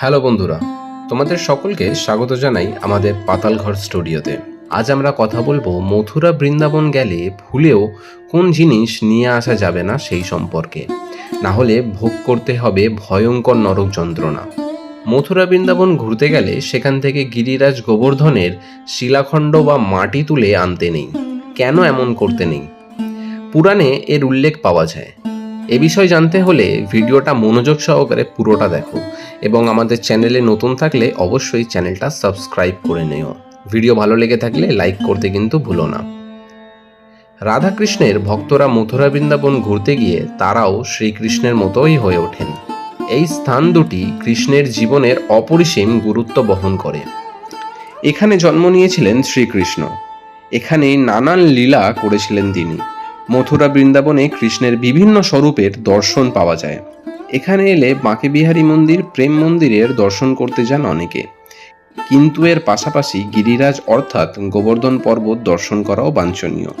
Hello বন্ধুরা, তোমাদের সকলকে স্বাগত জানাই আমাদের পাতালঘর স্টুডিওতে। আজ আমরা কথা বলব মথুরা বৃন্দাবন গেলে ভুলেও কোন জিনিস নিয়ে আসা যাবে না সেই সম্পর্কে। না হলে ভোগ করতে হবে ভয়ঙ্কর নরক যন্ত্রণা। মথুরা বৃন্দাবন ঘুরতে গেলে সেখান থেকে গিরিরাজ গোবর্ধনের শিলাখণ্ড বা মাটি তুলে আনতে নেই। কেন এমন করতে নেই? পুরাণে এর উল্লেখ পাওয়া যায়। এ বিষয়ে জানতে হলে ভিডিওটা মনোযোগ সহকারে পুরোটা দেখো এবং আমাদের চ্যানেলে নতুন থাকলে অবশ্যই চ্যানেলটা সাবস্ক্রাইব করে নিও। ভিডিও ভালো লেগে থাকলে লাইক করতে কিন্তু ভুলো না। রাধাকৃষ্ণের ভক্তরা মথুরা বৃন্দাবন ঘুরতে গিয়ে তারাও শ্রীকৃষ্ণের মতোই হয়ে ওঠেন। এই স্থান দুটি কৃষ্ণের জীবনের অপরিসীম গুরুত্ব বহন করে। এখানে জন্ম নিয়েছিলেন শ্রীকৃষ্ণ। এখানে নানান লীলা করেছিলেন তিনি। মথুরা বৃন্দাবনে কৃষ্ণের বিভিন্ন স্বরূপের দর্শন পাওয়া যায়। এখানে এলে বাঁকে বিহারী মন্দির, প্রেম মন্দিরের দর্শন করতে যান অনেকে। কিন্তু এর পাশাপাশি গিরিরাজ অর্থাৎ গোবর্ধন পর্বত দর্শন করাও বাঞ্ছনীয়।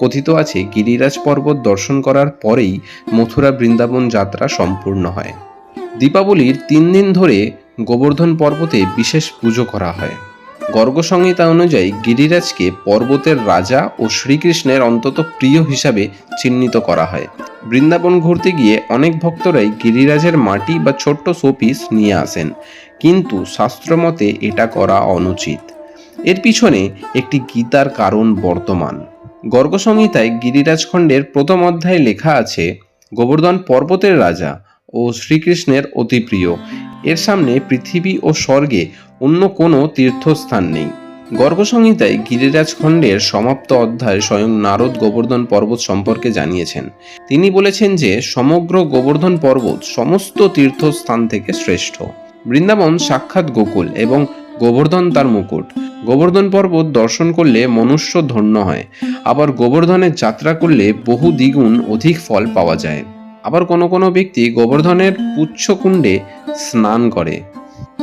কথিত আছে, গিরিরাজ পর্বত দর্শন করার পরেই মথুরা বৃন্দাবন যাত্রা সম্পূর্ণ হয়। দীপাবলির তিন দিন ধরে গোবর্ধন পর্বতে বিশেষ পুজো করা হয়। গর্গ সংহিতা অনুযায়ী গিরিরাজকে পর্বতের রাজা ও শ্রীকৃষ্ণের অন্তত প্রিয় হিসাবে চিহ্নিত করা হয়। বৃন্দাবন ঘুরতে গিয়ে অনেক ভক্তরাই গিরিরাজের মাটি বা ছোট্ট শোপিস নিয়ে আসেন, কিন্তু শাস্ত্রমতে এটা করা অনুচিত। এর পিছনে একটি গীতার কারণ বর্তমান। গর্গ সংহিতায় গিরিরাজ খণ্ডের প্রথম অধ্যায়ে লেখা আছে, গোবর্ধন পর্বতের রাজা ও শ্রীকৃষ্ণের অতি প্রিয়। এর সামনে পৃথিবী ও স্বর্গে অন্য কোনো তীর্থস্থান নেই। গর্ভসংহিতায় গিরিরাজ খণ্ডের সমাপ্ত অধ্যায় স্বয়ং নারদ গোবর্ধন পর্বত সম্পর্কে জানিয়েছেন। তিনি বলেছেন যে, সমগ্র গোবর্ধন পর্বত সমস্ত তীর্থস্থান থেকে শ্রেষ্ঠ। বৃন্দাবন সাক্ষাৎ গোকুল এবং গোবর্ধন তার মুকুট। গোবর্ধন পর্বত দর্শন করলে মনুষ্য ধন্য হয়। আবার গোবর্ধনের যাত্রা করলে বহু দ্বিগুণ অধিক ফল পাওয়া যায়। আবার কোনো কোনো ব্যক্তি গোবর্ধনের পুচ্ছকুণ্ডে স্নান করে।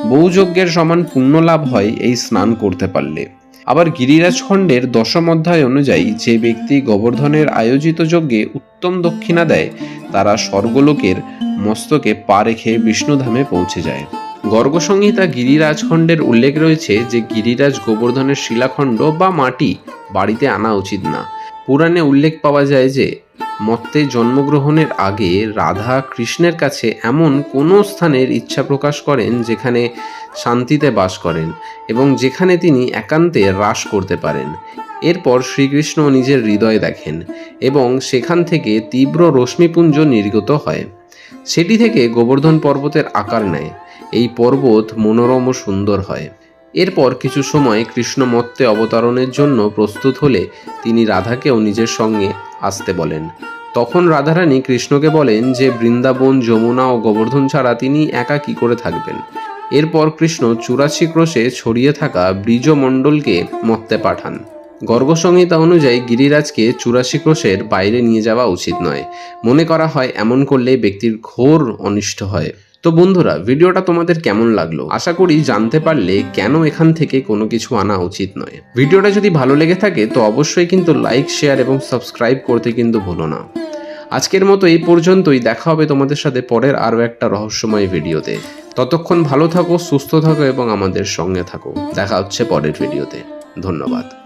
বহু যজ্ঞের সমান পুণ্য লাভ হয় এই স্নান করতে পারলে। আবার গিরিরাজ খণ্ডের দশম অধ্যায় অনুযায়ী যে ব্যক্তি গোবর্ধনের আয়োজিত যজ্ঞে উত্তম দক্ষিণা দেয়, তারা স্বর্গলোকের মস্তকে পা রেখে বিষ্ণুধামে পৌঁছে যায়। গর্গ সংহিতা গিরিরাজ খণ্ডের উল্লেখ রয়েছে যে গিরিরাজ গোবর্ধনের শিলাখণ্ড বা মাটি বাড়িতে আনা উচিত না। পুরাণে উল্লেখ পাওয়া যায় যে মত্তে জন্মগ্রহণের আগে রাধা কৃষ্ণের কাছে এমন কোনো স্থানের ইচ্ছা প্রকাশ করেন যেখানে শান্তিতে বাস করেন এবং যেখানে তিনি একান্তে হ্রাস করতে পারেন। এরপর শ্রীকৃষ্ণ নিজের হৃদয় দেখেন এবং সেখান থেকে তীব্র রশ্মিপুঞ্জ নির্গত হয়। সেটি থেকে গোবর্ধন পর্বতের আকার নেয়। এই পর্বত মনোরম সুন্দর হয়। এরপর কিছু সময় কৃষ্ণ মত্তে অবতরণের জন্য প্রস্তুত হলে তিনি রাধাকেও নিজের সঙ্গে আসতে বলেন। তখন রাধারানী কৃষ্ণকে বলেন যে বৃন্দাবন, যমুনা ও গোবর্ধন ছাড়া তিনি একা কি করে থাকবেন? এরপর কৃষ্ণ চুরাশি ক্রোশে ছড়িয়ে থাকা ব্রিজমণ্ডলকে মত্তে পাঠান। গর্গসংহিতা অনুযায়ী গিরিরাজকে চুরাশি ক্রোশের বাইরে নিয়ে যাওয়া উচিত নয়। মনে করা হয়, এমন করলে ব্যক্তির ঘোর অনিষ্ট হয়। তো বন্ধুরা, ভিডিওটা তোমাদের কেমন লাগল? আশা করি জানতে পারলে কেন এখান থেকে কোনো কিছু আনা উচিত নয়। ভিডিওটা যদি ভালো লেগে থাকে, তো অবশ্যই কিন্তু লাইক, শেয়ার এবং সাবস্ক্রাইব করতে কিন্তু ভুলো না। আজকের মতো এই পর্যন্তই। দেখা হবে তোমাদের সাথে পরের আরও একটা রহস্যময় ভিডিওতে। ততক্ষণ ভালো থাকো, সুস্থ থাকো এবং আমাদের সঙ্গে থাকো। দেখা হচ্ছে পরের ভিডিওতে। ধন্যবাদ।